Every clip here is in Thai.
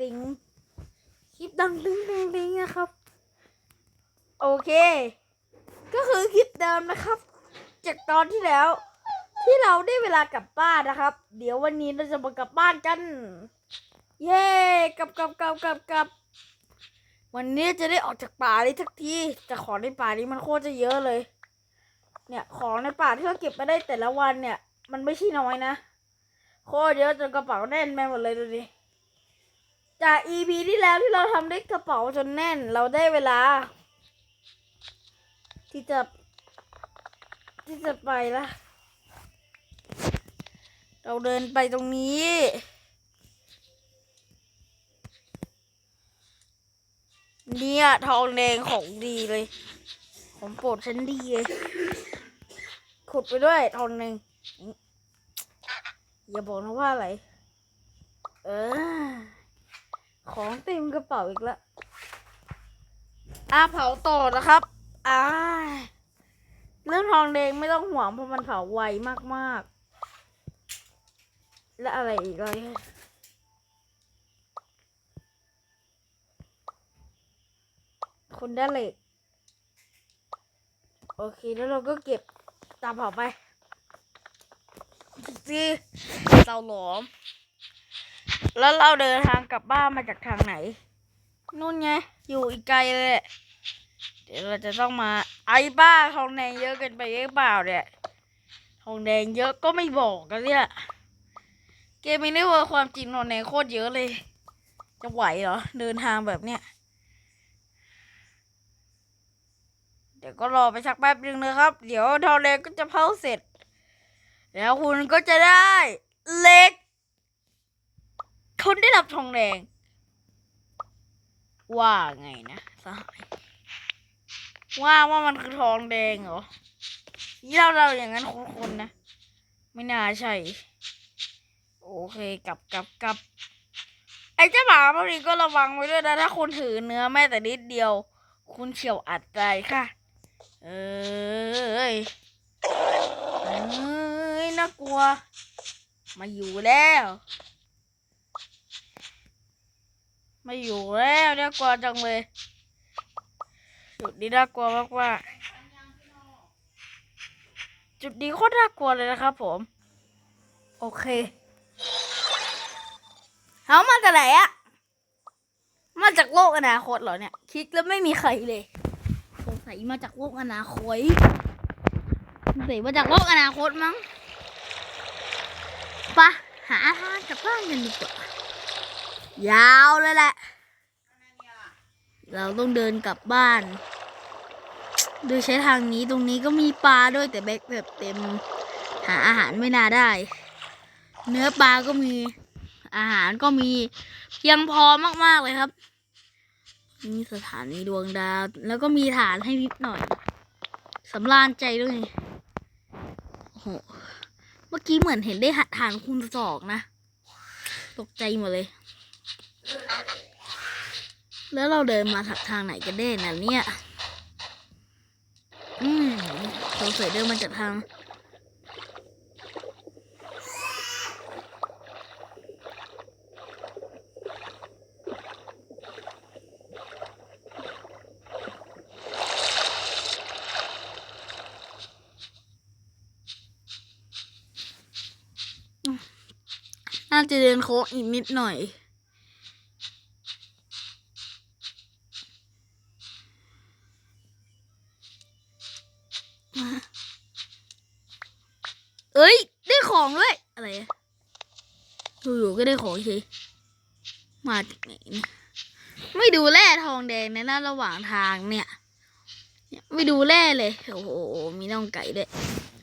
ติงคลิปดังติงติงติงนะครับ โอเค ก็คือคลิปเดิมนะครับจากตอนที่แล้ว ที่เราได้เวลากลับบ้านนะครับ เดี๋ยววันนี้เราจะมากลับบ้านกัน เย้กลับกลับกลับกลับกลับวันนี้จะได้ออกจากป่านี้ทักทีแต่ของในป่านี้มันโคตรจะเยอะเลย เนี่ยของในป่าที่เราเก็บมาได้แต่ละวันเนี่ย มันไม่ใช่น้อยนะ โคตรเยอะจนกระเป๋าแน่นไปหมดเลยดูดิ จาก EP ที่แล้วที่เราทำได้กระเป๋าจนแน่น เราได้เวลา ที่จะ ที่จะไปละ เราเดินไปตรงนี้ เนี่ยทองแดงของดีเลย ของโปรดฉันดีเลย ขุดไปด้วยทองหนึ่งอย่าบอกนะว่าอะไร เออ ของเต็มกระเป๋าอีกแล้วอะเผาต่อนะครับอ่าเรื่องทองแดงไม่ต้องห่วงเพราะมันเผาไวมากๆ และอะไรอีกเลยคนได้เหล็ก โอเคแล้วเราก็เก็บตามเผาไปสิเตาหลอม แล้วเราเดินทางกลับบ้านมาจากทางไหน นู่นไง อยู่อีกไกลเลย เดี๋ยวเราจะต้องมา ไอ้บ้าทองแดงเยอะเกินไปหรือเปล่าเนี่ย ทองแดงเยอะก็ไม่บอกกันเนี่ย เกมไมินิเวอร์ความจริงทองแดงโคตรเยอะเลย จะไหวเหรอ เดินทางแบบเนี้ย เดี๋ยวก็รอไปสักแป๊บนึงนะครับ เดี๋ยวทองแดงก็จะเผาเสร็จ แล้วคุณก็จะได้เล็ก คุณได้รับทองแดง ว่าไงนะสหายว่าว่ามันคือทองแดงเหรอยี่เราเราอย่างนั้นคนๆนะ ไม่น่าใช่ โอเคกลับกลับกลับไอ้เจ้าหมาพวกนี้ก็ระวังไว้ด้วยนะ ถ้าคุณถือเนื้อแม้แต่นิดเดียว คุณเฉียวอัดตายค่ะ เอ้ยเอ้ยน่ากลัว มาอยู่แล้ว มาอยู่แล้วน่ากลัวจังเลยจุดนี้น่ากลัวมากว่า จุดนี้โคตรน่ากลัวเลยนะครับผม โอเคเขามาจากไหนอะมาจากโลกอนาคตเหรอเนี่ย คิดแล้วไม่มีใครเลยสงสัยมาจากโลกอนาคตสงสัยมาจากโลกอนาคตมั้งปะหาทางกลับบ้านกันดีกว่า ยาวเลยแหละ เราต้องเดินกลับบ้าน โดยใช้ทางนี้ตรงนี้ก็มีปลาด้วยแต่แบกแบบเต็ม หาอาหารไม่น่าได้ เนื้อปลาก็มีอาหารก็มีเพียงพอมากๆเลยครับ มีสถานีดวงดาว แล้วก็มีฐานให้นิดหน่อยสำราญใจด้วยโอ้โหเมื่อกี้เหมือนเห็นได้ฐานคูณสองนะ ตกใจหมดเลย แล้วเราเดินมาทางไหนกันแน่นะเนี่ย อืมเราเสยเดินมาจากทาง น่าจะเดินโค้งอีกนิดหน่อย เอ้ย ได้ของด้วย อะไรอะอยู่ๆก็ได้ของ เฉยมาจากไหนเนี่ยไม่ดูแร่ทองแดงในหน้าระหว่างทางเนี่ยเนี่ยไม่ดูแร่เลย โอ้โห มีน่องไก่ด้วย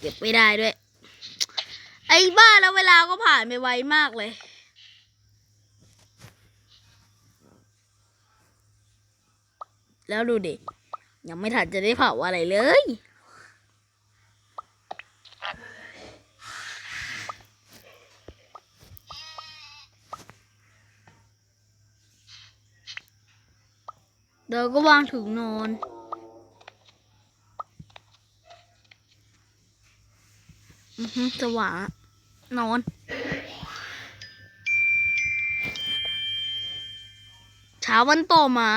เก็บไม่ได้ด้วย ไอ้บ้าแล้วเวลาก็ผ่านไปไวมากเลยแล้วดูดิยังไม่ทันจะได้เผาอะไรเลย เดี๋ยวก็วางถึงนอน อือฮึสว่างนอน เช้าวันต่อมา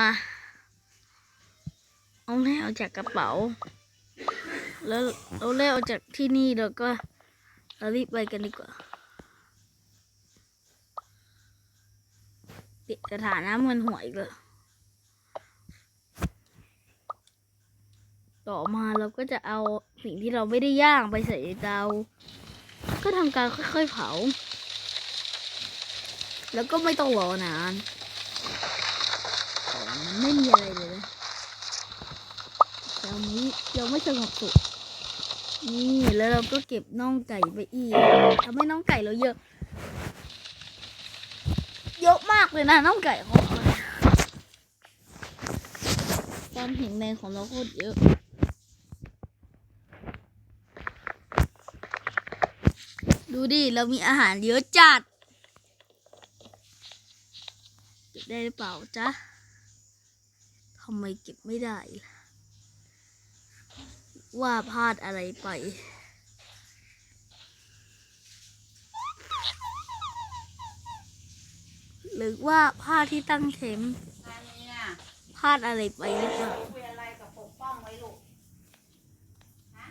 เอาแร่ออกจากกระเป๋า แล้วเอาแร่ออกจากที่นี่แล้วก็เรารีบไปกันดีกว่าติดกระถาน้ำมันหัวอีกแล้ว ต่อมาเราก็จะเอาสิ่งที่เราไม่ได้ย่างไปใส่ในเตา ก็ทำการค่อยๆเผา แล้วก็ไม่ต้องรอนานมันไม่มีอะไรเลยนะตอนนี้ยังไม่สงบสุขนี่แล้วเราก็เก็บน่องไก่ไปอีกทำให้น่องไก่เราเยอะ เยอะมากเลยนะน่องไก่ของเราเนี่ยความแข็งแรงของเราโคตรเยอะ ดูดิ เรามีอาหารเยอะจัดเก็บได้หรือเปล่าจ๊ะทำไมเก็บไม่ได้ล่ะว่าพลาดอะไรไป หรือว่าพลาดที่ตั้งเทมพลาดอะไรไปหรือเปล่า คุยอะไรกับปกป้องไว้ลูก ฮะ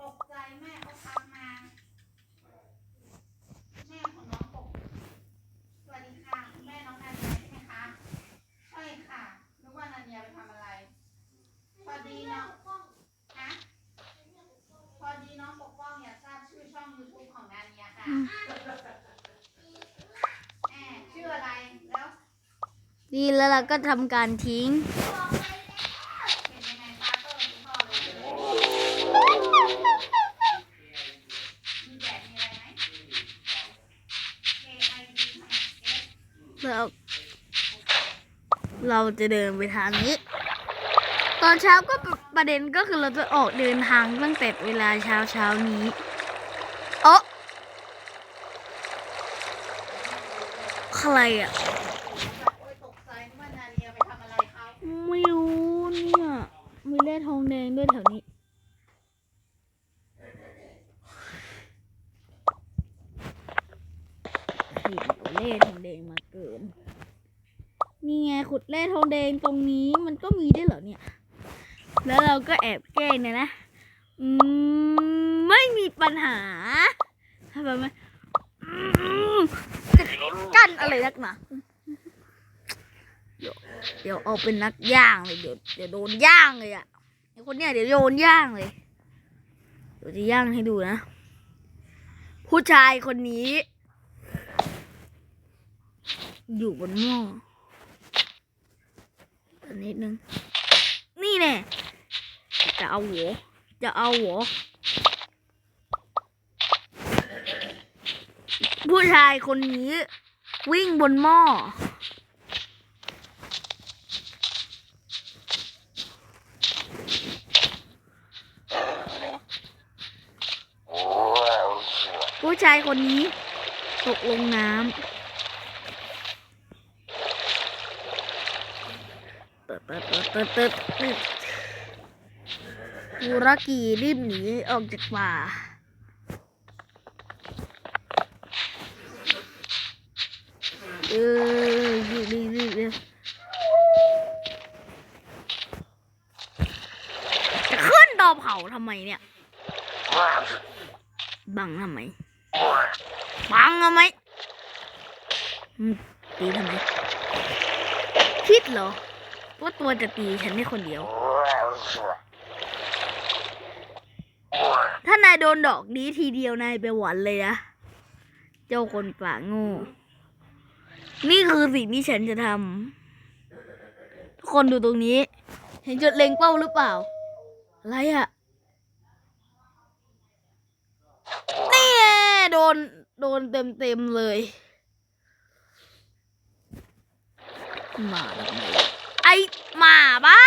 ตกใจแม่เขาทักมา แม่ของน้องปก สวัสดีค่ะคุณแม่น้องนาเนียใช่ไหมคะ ใช่ค่ะนึกว่านาเนียไปทำอะไร พอดีน้องฮะ พอดีน้องปกป้องอยากทราบชื่อช่อง YouTube ของนาเนียค่ะแม่ชื่ออะไร แล้ว ดีแล้วเราก็ทำการทิ้ง เราเราจะเดินไปทางนี้ ตอนเช้าก็ประเด็นก็คือเราจะออกเดินทางตั้งแต่เวลาเช้าเช้านี้เอ๋อใครอะ โอ้ยตกใจนึกว่านาเนียไปทำอะไรเขา ไม่รู้เนี่ย มีเล่ ทองแดงด้วยแถวนี้ขีดเล่ทองแดงมาเกินนี่ไงขุดเล่ทองแดงตรงนี้มันก็มีได้เหรอเนี่ย แล้วเราก็แอบแกล้งเนี่ยนะอืมไม่มีปัญหาทำไมไหมจะกั้นอะไรนักหนาเดี๋ยวเอาเป็นนักย่างเลยเดี๋ยวเดี๋ยวโดนย่างเลยอะ่ะ ไอคนเนี้ยเดี๋ยวโดนย่างเลยเดี๋ยวจะย่างให้ดูนะ ผู้ชายคนนี้ อยู่บนหม้ออันนิดนึง นี่แน่จะเอาหัว จะเอาหัว ผู้ชายคนนี้วิ่งบนหม้อ ผู้ ชายคนนี้ ตกลงน้ำเติร์ดเติร์ดเติร์ดเติร์ดเติร์ดมูรกีรีบหนีออกจากป่าเออรีบรีบรีบรีบจะขึ้นดอเผาทำไมเนี่ย บังทำไม บังทำไมอืมตีทำไมคิดเหรอว่าตัวจะตีฉันได้คนเดียว ถ้านายโดนดอกนี้ทีเดียวนายไปหวันเลยนะ เจ้าคนป่าโง่ นี่คือสิ่งที่ฉันจะทำ ทุกคนดูตรงนี้ เห็นจุดเล็งเป้าหรือเปล่า อะไรอะ นี่ไงโด น โดนเต็มเต็มๆเลยหมาทำไมไอหมาบ้า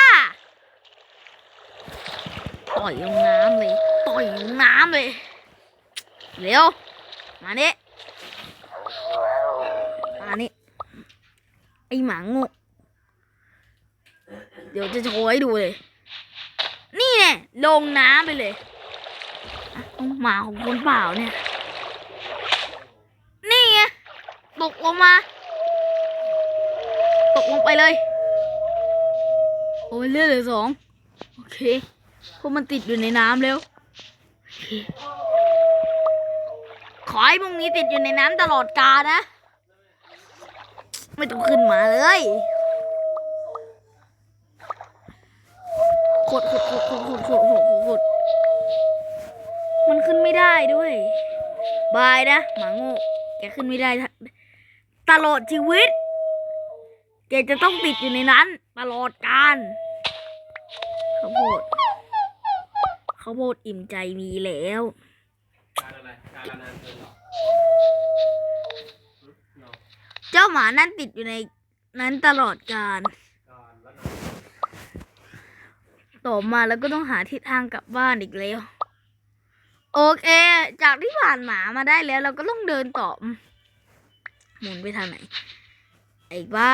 ต่อยลงน้ำเลย ต่อยลงน้ำเลย เร็ว มานี่มานี่ไอหมาโง่เดี๋ยวจะโชว์ให้ดูเลย นี่แน่ลงน้ำไปเลย หมาของคนเปล่าเนี่ย นี่ไง ต กลงมา ตกลงไปเลย โอ้ยเลือดเหลือสองโอเคพวกมันติดอยู่ในน้ำแล้วอขอให้พวกนี้ติดอยู่ในน้ำตลอดกาลนะ ไม่ต้องขึ้นมาเลยขดขดขดขดขดขดขดขดมันขึ้นไม่ได้ด้วย บายนะ หมาโง่แกขึ้นไม่ได้ท ตลอดชีวิต แกจะต้องติดอยู่ในนั้น ตลอดกาลข้าวโพดข้าวโพดอิ่มใจมีแล้วเจ้าหมานั่นติดอยู่ในนั้นตลอดกาลการต่อมาแล้วก็ต้องหาทิศทางกลับบ้านอีกแล้ว โอเค จากที่ผ่านหมามาได้แล้ว เราก็ต้องเดินต่อ หมุนไปทางไหน ไอ้บ้า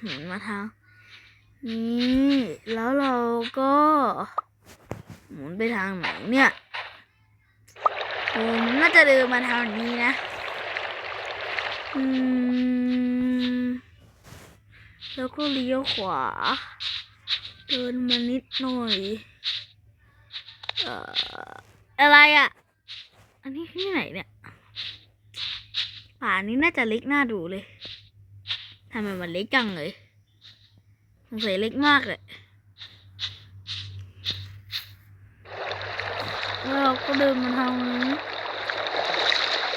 หมุนมาทางนี่แล้วเราก็ หมุนไปทางไหนเนี่ยผมน่าจะเดินมาทางนี้นะ อืม แล้วก็เลี้ยวขวา เดินมานิดหน่อย เอ่อ อะไรอะ อันนี้ที่ไหนเนี่ย ป่านี้น่าจะเล็กน่าดูเลยทำไมมันเล็กจังเลยสงสัยเล็กมากเลยแล้วเราก็เดินมาทางนี้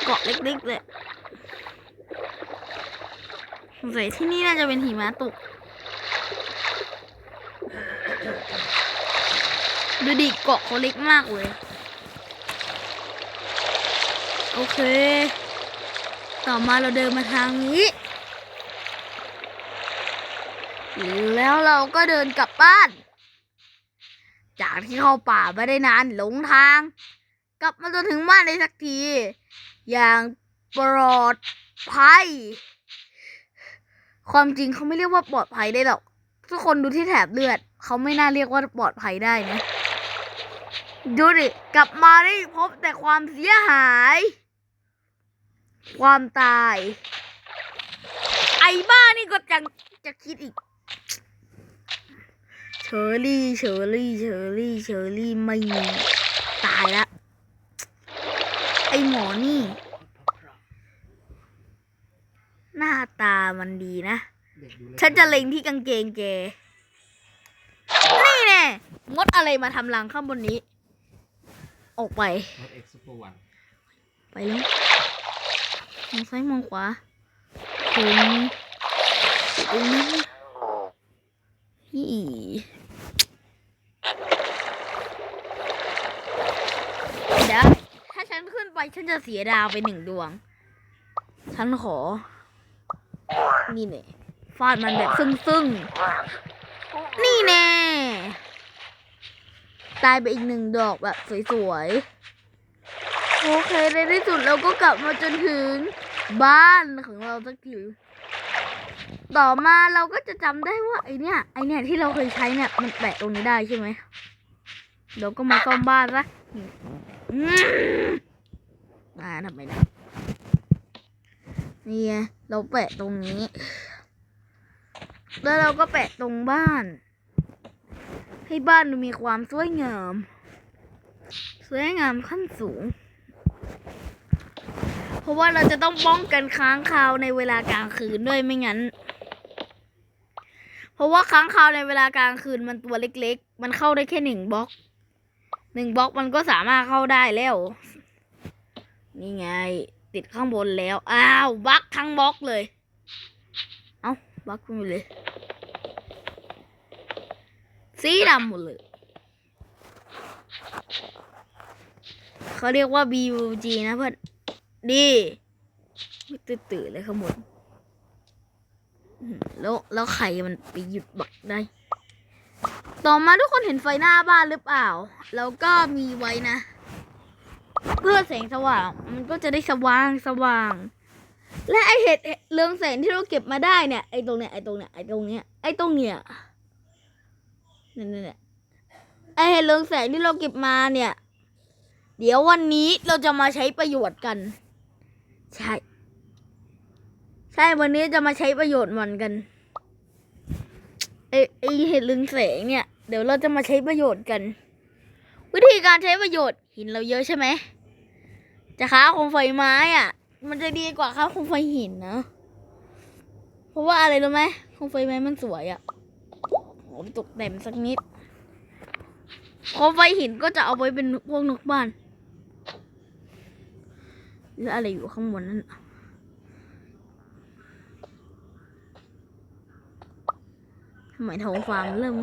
เกาะเล็กๆเลยสงสัยที่นี่น่าจะเป็นหิมะตก ดูดิเกาะเขาเล็กมากเลย โอเค ต่อมาเราเดินมาทางนี้ แล้วเราก็เดินกลับบ้าน จากที่เข้าป่าไม่ได้นานหลงทาง กลับมาจนถึงบ้านได้สักที อย่างปลอดภัย ความจริงเขาไม่เรียกว่าปลอดภัยได้หรอก ทุกคนดูที่แถบเลือด เขาไม่น่าเรียกว่าปลอดภัยได้นะ ดูดิ กลับมาได้พบแต่ความเสียหาย ความตาย ไอ้บ้านี่ก็จังจะคิดอีกเชอรี่เชอรี่เชอรี่เชอรี่ไม่มีตายละไอ้หมอนี่ หน้าตามันดีนะเด็กดูแลฉันจะเล็งที่กางเกงแก นี่แน่มดอะไรมาทำรังข้างบนนี้ ออกไปรถเอ็กซ์ซูเปอร์วันไปเลยม องซ้ายมองขวาถึงตรงนี้ฮี่เดี๋ยวถ้าฉันขึ้นไปฉันจะเสียดาวไปหนึ่งดวง ฉันขอ นี่แน่ฟาดมันแบบซึ้งๆนี่แน่ ตายไปอีกหนึ่งดอกแบบสวยๆ โอเคในที่สุดเราก็กลับมาจนถึง บ้านของเราสักทีต่อมาเราก็จะจำได้ว่าไอเนี้ยไอเนี้ยที่เราเคยใช้เนี่ยมันแปะตรงนี้ได้ใช่ไหมเราก็มาซ่อมบ้านซะอ่าทำไมนะนี่เราแปะตรงนี้ แล้วเราก็แปะตรงบ้าน ให้บ้านดูมีความสวยงาม สวยงามขั้นสูง ราะว่าเราจะต้องป้องกันค้างคาวในเวลากลางคืนด้วยไม่งั้น เพราะว่าค้างคาวในเวลากลางคืนมันตัวเล็ก ๆ มันเข้าได้แค่หนึ่งบล็อกหนึ่งบล็อกมันก็สามารถเข้าได้แล้ว นี่ไง ติดข้างบนแล้ว อ้าวบักทั้งบล็อกเลย เอ้าบักไปหมดเลยสีดำหมดเลยเขาเรียกว่า BUG นะเพื่อน ดีตื่นตื่นเลยข้างบนแล้วแล้วใครมันไปหยุดบักได้ ต่อมาทุกคนเห็นไฟหน้าบ้านหรือเปล่า แล้วก็มีไว้นะ เพื่อแสงสว่าง มันก็จะได้สว่างสว่าง และไอเห็ดเรืองแสงที่เราเก็บมาได้เนี่ยไอตรงเนี้ยไอตรงเนี้ยไอตรงเนี้ยไอตรงเนี้ยนี่นนี่ยไอเห็ดเรืองแสงที่เราเก็บมาเนี่ย เดี๋ยววันนี้เราจะมาใช้ประโยชน์กัน ใช่ ใช่วันนี้จะมาใช้ประโยชน์มันกันไอไอเห็ดลึงแสงเนี่ย เดี๋ยวเราจะมาใช้ประโยชน์กัน วิธีการใช้ประโยชน์หินเราเยอะใช่ไหมจะค้าคมไฟไม้อะ มันจะดีกว่าค้าคมไฟหินนะเพราะว่าอะไรรู้ไหมคมไฟไม้มันสวยอะผมตกแต่งสักนิดคมไฟหินก็จะเอาไว้เป็นพวกนกบ้าน แล้วอะไรอยู่ข้างบนนั่นทำไมท้องฟ้ามันเริ่ม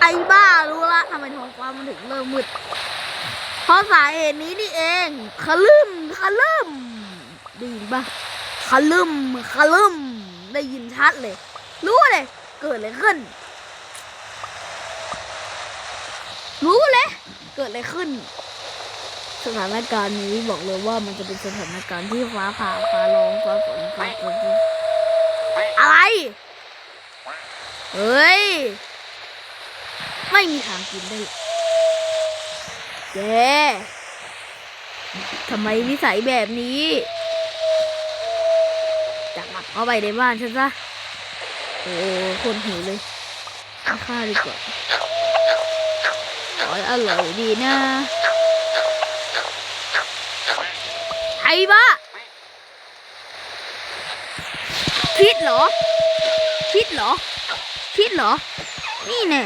ไอ้บ้ารู้ละทำไมท้องฟ้ามันถึงเริ่มมืด เพราะสาเหตุนี้นี่เองคลึมคลึมได้ยินปะคลึมคลึมได้ยินชัดเลย รู้เลย เกิดอะไรขึ้น รู้เลย เกิดอะไรขึ้น สถานการณ์นี้บอกเลยว่ามันจะเป็นสถานการณ์ที่ฟ้าผ่าฟ้าร้องฟ้าฝนฟ้าฝนอะไร เฮ้ย ไม่มีทางกินได้แกทำไมนิสัยแบบนี้จับมัดเข้าไปในบ้านฉันซะ โอ้คนหิวเลยเอาข้าดีกว่าโอ้ยอร่อยดีนะ ไอ้บ้าคิดเหรอ คิดเหรอ คิดเหรอ นี่แน่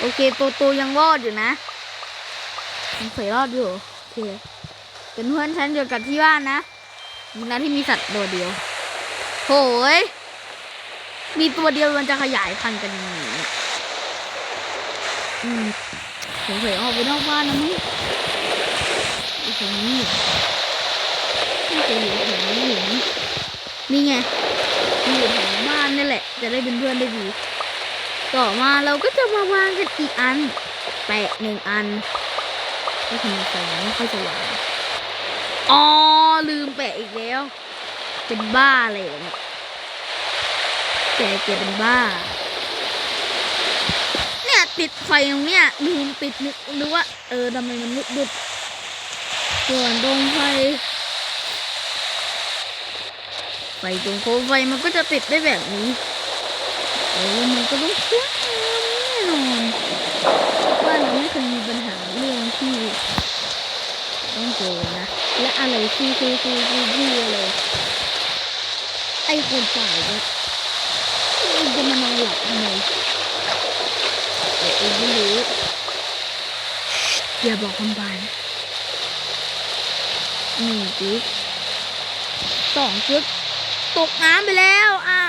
โอเค ตัวตัวยังรอดอยู่นะยังเคยรอดอยู่โอเคเป็นเพื่อนฉันอยู่กับที่บ้านนะมีนะที่มีสัตว์ตัวเดียวโหยมีตัวเดียวมันจะขยายพันธุ์กันยังไงเนี่ย อืมสงสัยออกไปนอกบ้านนะมั้งอยู่ตรงนี้น่าจะอยู่แถวนี้อยู่นะนี่ไงอยู่แถวบ้านนี่แหละ จะได้เป็นเพื่อนได้ดี ต่อมาเราก็จะมาวางกันอีกอัน แปะหนึ่งอันก็ทำไมไฟไม่ค่อยสว่างอ๋อลืมแปะอีกแล้ว เป็นบ้าเหรอเนี่ยแกแกเป็นบ้า เนี่ยติดไฟตรงเนี้ยลืมปิดนึกหรือว่า เออทำไมมันมืดดึดส่วนตรงไฟไฟตรงโคมไฟมันก็จะติดได้แบบนี้โอ้มันก็ต้องสวยงามแน่นอนบ้านเราไม่เคยมีปัญหาเรื่องที่ต้องเจอนะ และอะไรที่ที่ที่ที่ที่อะไรไอ้คนฝ่ายเนี่ยจะมานอนหลับทำไม แต่งไม่รู้ อย่าบอกคนบานหนึ่งจึ๊กสองจึ๊กตกน้ำไปแล้วอ่า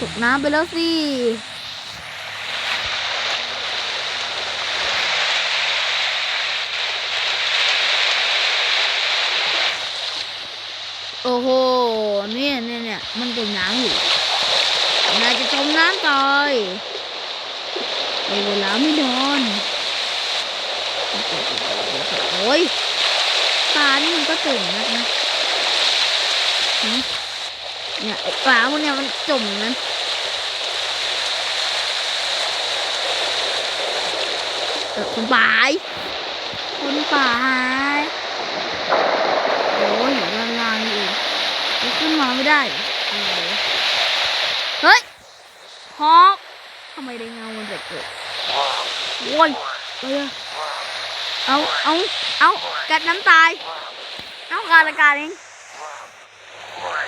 ตกน้ำไปแล้วสิโอ้โห เนี่ยเนี่ยเนี่ยมันจมน้ำอยู่ นายจะจมน้ำตายในเวลาไม่นอนโอ้ยปลานี่มันก็เก่งนักนะเนี่ยไอ้ปลาพวกเนี่ยมันจมนั้นเออคนป่ายคนป่ายโอ้ยอยู่านล่างนี่เองขึ้นมาไม่ได้อะไรวะเฮ้ย ฮอกทำไมได้เงามันแบบเกิดโว้ยเออเอาเอาเอากัดน้ำตาย เอาขาดอากาศเอง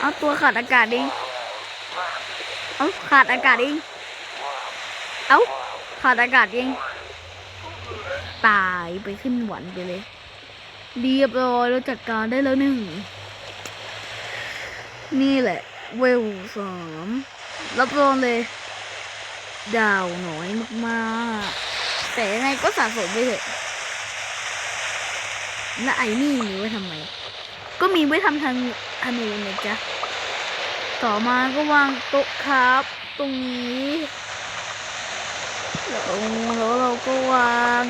เอาตัวขาดอากาศเองเอาขาดอากาศเองเอาขาดอากาศเองตายไปขึ้นหวันไปเลยเรียบร้อยแล้วจัดการได้แล้วหนึ่ง นี่แหละ เวลสามรับรองเลย ดาวน้อยมากๆ แต่ยังไงก็สะสมไปเถอะและไอ้นี่มีไว้ทำไม ก็มีไว้ทำทางธนูนะจ๊ะ ต่อมาก็วางโต๊ะครับ ตรงนี้แล้วแล้วเราก็วาง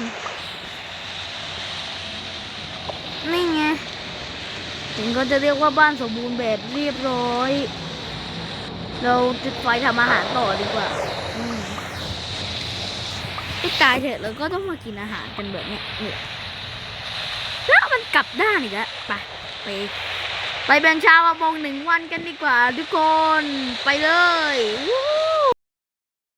นี่ไงถึงก็จะเรียกว่าบ้านสมบูรณ์แบบเรียบร้อย เราจุดไฟทำอาหารต่อดีกว่า อืมให้ตายเถอะเราก็ต้องมากินอาหารกันแบบเนี้ยเนี่ยแล้วมันกลับด้านอีกแล้วไปไปไปเป็นชาวประมงหนึ่งวันกันดีกว่าทุกคนไปเลยวู้